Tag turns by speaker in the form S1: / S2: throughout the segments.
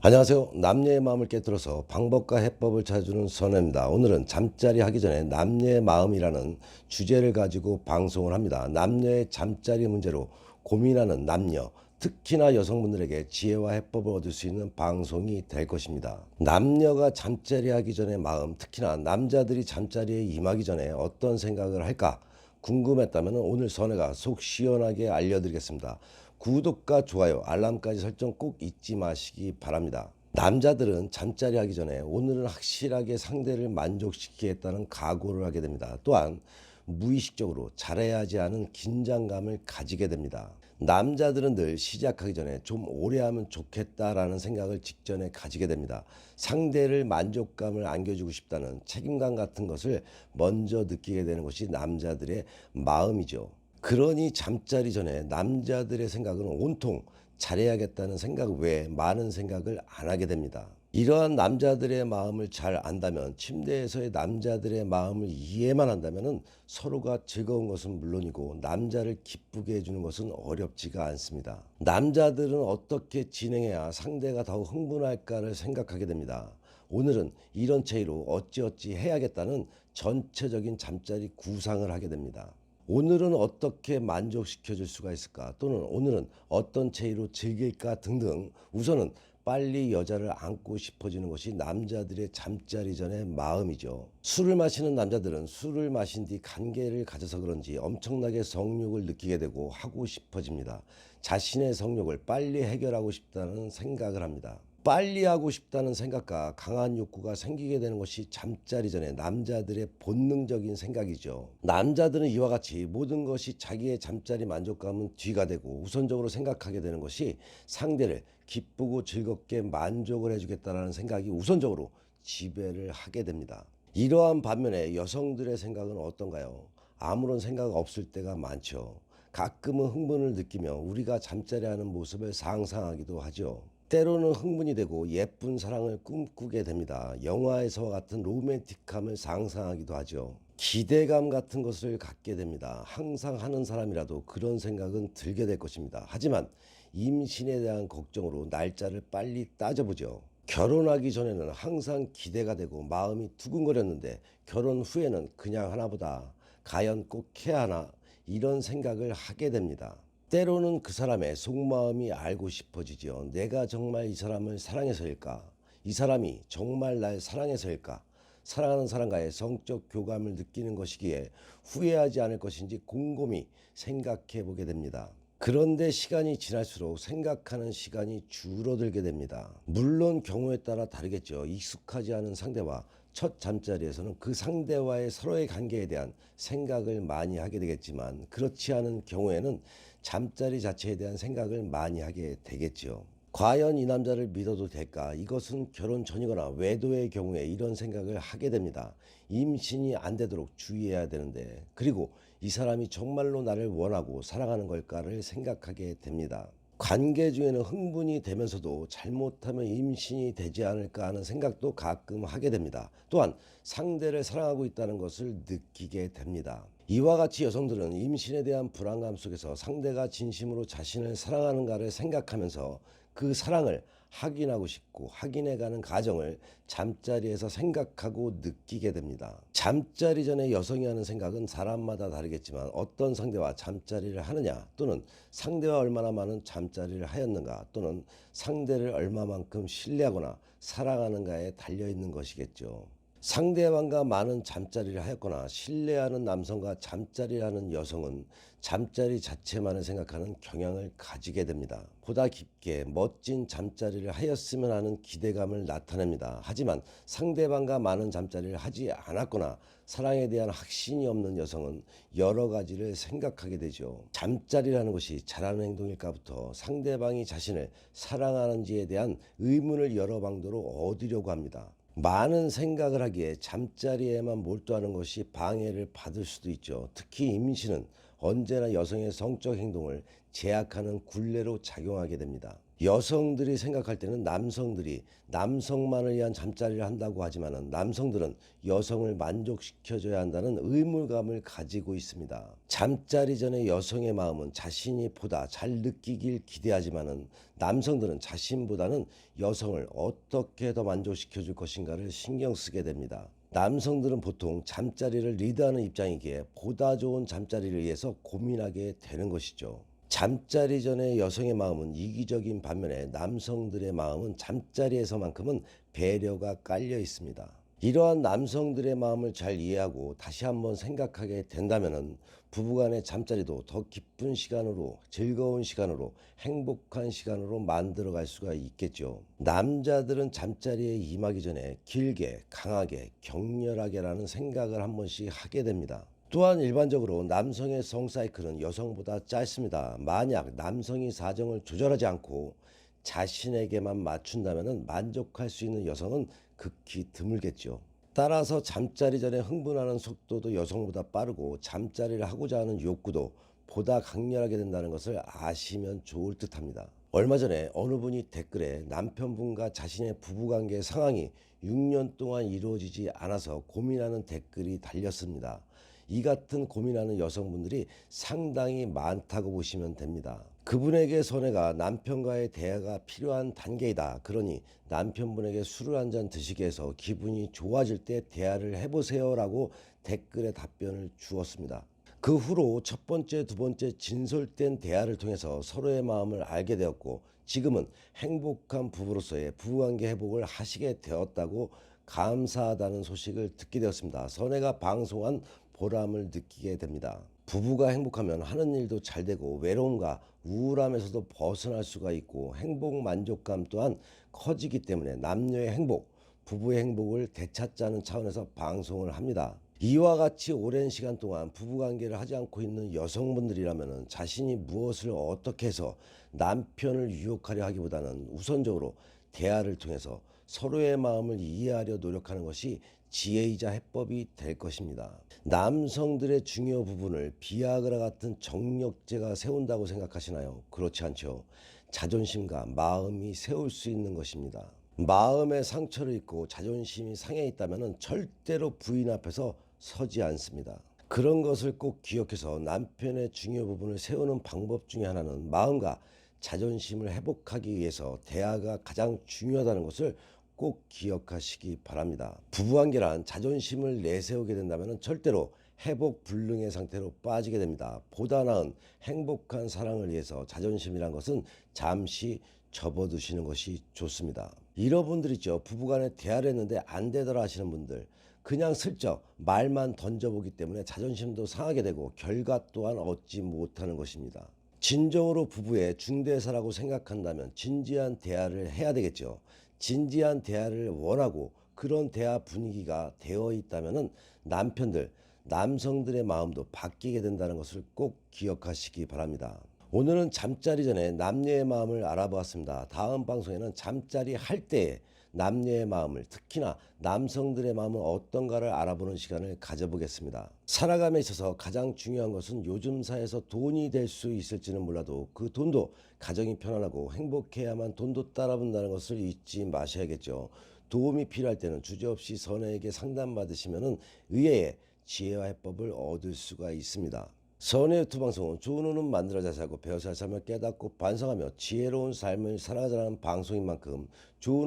S1: 안녕하세요. 남녀의 마음을 깨뜨려서 방법과 해법을 찾아주는 선혜입니다. 오늘은 잠자리 하기 전에 남녀의 마음이라는 주제를 가지고 방송을 합니다. 남녀의 잠자리 문제로 고민하는 남녀, 특히나 여성분들에게 지혜와 해법을 얻을 수 있는 방송이 될 것입니다. 남녀가 잠자리 하기 전에 마음, 특히나 남자들이 잠자리에 임하기 전에 어떤 생각을 할까? 궁금했다면 오늘 선혜가 속 시원하게 알려드리겠습니다. 구독과 좋아요, 알람까지 설정 꼭 잊지 마시기 바랍니다. 남자들은 잠자리 하기 전에 오늘은 확실하게 상대를 만족시키겠다는 각오를 하게 됩니다. 또한 무의식적으로 잘해야 하지 않은 긴장감을 가지게 됩니다. 남자들은 늘 시작하기 전에 좀 오래 하면 좋겠다라는 생각을 직전에 가지게 됩니다. 상대를 만족감을 안겨주고 싶다는 책임감 같은 것을 먼저 느끼게 되는 것이 남자들의 마음이죠. 그러니 잠자리 전에 남자들의 생각은 온통 잘해야겠다는 생각 외에 많은 생각을 안 하게 됩니다. 이러한 남자들의 마음을 잘 안다면 침대에서의 남자들의 마음을 이해만 한다면 서로가 즐거운 것은 물론이고 남자를 기쁘게 해주는 것은 어렵지가 않습니다. 남자들은 어떻게 진행해야 상대가 더욱 흥분할까를 생각하게 됩니다. 오늘은 이런 체의로 어찌어찌 해야겠다는 전체적인 잠자리 구상을 하게 됩니다. 오늘은 어떻게 만족시켜 줄 수가 있을까 또는 오늘은 어떤 체의로 즐길까 등등 우선은 빨리 여자를 안고 싶어지는 것이 남자들의 잠자리 전의 마음이죠. 술을 마시는 남자들은 술을 마신 뒤 간계를 가져서 그런지 엄청나게 성욕을 느끼게 되고 하고 싶어집니다. 자신의 성욕을 빨리 해결하고 싶다는 생각을 합니다. 빨리 하고 싶다는 생각과 강한 욕구가 생기게 되는 것이 잠자리 전에 남자들의 본능적인 생각이죠. 남자들은 이와 같이 모든 것이 자기의 잠자리 만족감은 뒤가 되고 우선적으로 생각하게 되는 것이 상대를 기쁘고 즐겁게 만족을 해주겠다는 생각이 우선적으로 지배를 하게 됩니다. 이러한 반면에 여성들의 생각은 어떤가요? 아무런 생각 없을 때가 많죠. 가끔은 흥분을 느끼며 우리가 잠자리 하는 모습을 상상하기도 하죠. 때로는 흥분이 되고 예쁜 사랑을 꿈꾸게 됩니다. 영화에서와 같은 로맨틱함을 상상하기도 하죠. 기대감 같은 것을 갖게 됩니다. 항상 하는 사람이라도 그런 생각은 들게 될 것입니다. 하지만 임신에 대한 걱정으로 날짜를 빨리 따져보죠. 결혼하기 전에는 항상 기대가 되고 마음이 두근거렸는데 결혼 후에는 그냥 하나보다 과연 꼭 해야 하나 이런 생각을 하게 됩니다. 때로는 그 사람의 속마음이 알고 싶어지죠. 내가 정말 이 사람을 사랑해서일까? 이 사람이 정말 날 사랑해서일까? 사랑하는 사람과의 성적 교감을 느끼는 것이기에 후회하지 않을 것인지 곰곰이 생각해 보게 됩니다. 그런데 시간이 지날수록 생각하는 시간이 줄어들게 됩니다. 물론 경우에 따라 다르겠죠. 익숙하지 않은 상대와 첫 잠자리에서는 그 상대와의 서로의 관계에 대한 생각을 많이 하게 되겠지만 그렇지 않은 경우에는 잠자리 자체에 대한 생각을 많이 하게 되겠죠. 과연 이 남자를 믿어도 될까? 이것은 결혼 전이거나 외도의 경우에 이런 생각을 하게 됩니다. 임신이 안 되도록 주의해야 되는데, 그리고 이 사람이 정말로 나를 원하고 사랑하는 걸까를 생각하게 됩니다. 관계 중에는 흥분이 되면서도 잘못하면 임신이 되지 않을까 하는 생각도 가끔 하게 됩니다. 또한 상대를 사랑하고 있다는 것을 느끼게 됩니다. 이와 같이 여성들은 임신에 대한 불안감 속에서 상대가 진심으로 자신을 사랑하는가를 생각하면서 그 사랑을 확인하고 싶고 확인해가는 과정을 잠자리에서 생각하고 느끼게 됩니다. 잠자리 전에 여성이 하는 생각은 사람마다 다르겠지만 어떤 상대와 잠자리를 하느냐 또는 상대와 얼마나 많은 잠자리를 하였는가 또는 상대를 얼마만큼 신뢰하거나 사랑하는가에 달려있는 것이겠죠. 상대방과 많은 잠자리를 하였거나 신뢰하는 남성과 잠자리를 하는 여성은 잠자리 자체만을 생각하는 경향을 가지게 됩니다. 보다 깊게 멋진 잠자리를 하였으면 하는 기대감을 나타냅니다. 하지만 상대방과 많은 잠자리를 하지 않았거나 사랑에 대한 확신이 없는 여성은 여러 가지를 생각하게 되죠. 잠자리라는 것이 잘하는 행동일까부터 상대방이 자신을 사랑하는지에 대한 의문을 여러 방도로 얻으려고 합니다. 많은 생각을 하기에 잠자리에만 몰두하는 것이 방해를 받을 수도 있죠. 특히 임신은 언제나 여성의 성적 행동을 제약하는 굴레로 작용하게 됩니다. 여성들이 생각할 때는 남성들이 남성만을 위한 잠자리를 한다고 하지만은 남성들은 여성을 만족시켜줘야 한다는 의무감을 가지고 있습니다. 잠자리 전에 여성의 마음은 자신이 보다 잘 느끼길 기대하지만은 남성들은 자신보다는 여성을 어떻게 더 만족시켜 줄 것인가를 신경 쓰게 됩니다. 남성들은 보통 잠자리를 리드하는 입장이기에 보다 좋은 잠자리를 위해서 고민하게 되는 것이죠. 잠자리 전에 여성의 마음은 이기적인 반면에 남성들의 마음은 잠자리에서만큼은 배려가 깔려 있습니다. 이러한 남성들의 마음을 잘 이해하고 다시 한번 생각하게 된다면 부부간의 잠자리도 더 기쁜 시간으로 즐거운 시간으로 행복한 시간으로 만들어 갈 수가 있겠죠. 남자들은 잠자리에 임하기 전에 길게 강하게 격렬하게라는 생각을 한 번씩 하게 됩니다. 또한 일반적으로 남성의 성 사이클은 여성보다 짧습니다. 만약 남성이 사정을 조절하지 않고 자신에게만 맞춘다면 만족할 수 있는 여성은 극히 드물겠죠. 따라서 잠자리 전에 흥분하는 속도도 여성보다 빠르고 잠자리를 하고자 하는 욕구도 보다 강렬하게 된다는 것을 아시면 좋을 듯 합니다. 얼마 전에 어느 분이 댓글에 남편분과 자신의 부부관계 상황이 6년 동안 이루어지지 않아서 고민하는 댓글이 달렸습니다. 이 같은 고민하는 여성분들이 상당히 많다고 보시면 됩니다. 그분에게 손해가 남편과의 대화가 필요한 단계이다. 그러니 남편분에게 술을 한 잔 드시게 해서 기분이 좋아질 때 대화를 해보세요 라고 댓글에 답변을 주었습니다. 그 후로 첫 번째, 두 번째 진솔된 대화를 통해서 서로의 마음을 알게 되었고 지금은 행복한 부부로서의 부부관계 회복을 하시게 되었다고 감사하다는 소식을 듣게 되었습니다. 선혜가 방송한 보람을 느끼게 됩니다. 부부가 행복하면 하는 일도 잘 되고 외로움과 우울함에서도 벗어날 수가 있고 행복 만족감 또한 커지기 때문에 남녀의 행복, 부부의 행복을 되찾자는 차원에서 방송을 합니다. 이와 같이 오랜 시간 동안 부부관계를 하지 않고 있는 여성분들이라면 자신이 무엇을 어떻게 해서 남편을 유혹하려 하기보다는 우선적으로 대화를 통해서 서로의 마음을 이해하려 노력하는 것이 지혜이자 해법이 될 것입니다. 남성들의 중요 부분을 비아그라 같은 정력제가 세운다고 생각하시나요? 그렇지 않죠. 자존심과 마음이 세울 수 있는 것입니다. 마음에 상처를 입고 자존심이 상해 있다면 절대로 부인 앞에서 서지 않습니다. 그런 것을 꼭 기억해서 남편의 중요 부분을 세우는 방법 중에 하나는 마음과 자존심을 회복하기 위해서 대화가 가장 중요하다는 것을 꼭 기억하시기 바랍니다. 부부관계란 자존심을 내세우게 된다면 절대로 회복 불능의 상태로 빠지게 됩니다. 보다 나은 행복한 사랑을 위해서 자존심이란 것은 잠시 접어두시는 것이 좋습니다. 이런 분들 있죠. 부부간에 대화를 했는데 안 되더라 하시는 분들. 그냥 슬쩍 말만 던져보기 때문에 자존심도 상하게 되고 결과 또한 얻지 못하는 것입니다. 진정으로 부부의 중대사라고 생각한다면 진지한 대화를 해야 되겠죠. 진지한 대화를 원하고 그런 대화 분위기가 되어 있다면 남편들, 남성들의 마음도 바뀌게 된다는 것을 꼭 기억하시기 바랍니다. 오늘은 잠자리 전에 남녀의 마음을 알아보았습니다. 다음 방송에는 잠자리 할 때에 남녀의 마음을 특히나 남성들의 마음은 어떤가를 알아보는 시간을 가져보겠습니다. 살아감에 있어서 가장 중요한 것은 요즘 사회에서 돈이 될 수 있을지는 몰라도 그 돈도 가정이 편안하고 행복해야만 돈도 따라본다는 것을 잊지 마셔야겠죠. 도움이 필요할 때는 주저없이 선혜에게 상담받으시면 의외의 지혜와 해법을 얻을 수가 있습니다. 선의 유튜브 방송은 좋은 운은 만들어 배워 잘 살며 깨닫고 반성하며 지혜로운 삶을 살아가자는 방송인 만큼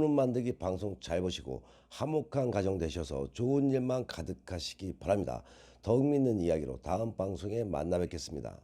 S1: 운 만들기 방송 잘 보시고 화목한 가정 되셔서 좋은 일만 가득하시기 바랍니다. 더욱 믿는 이야기로 다음 방송에 만나 뵙겠습니다.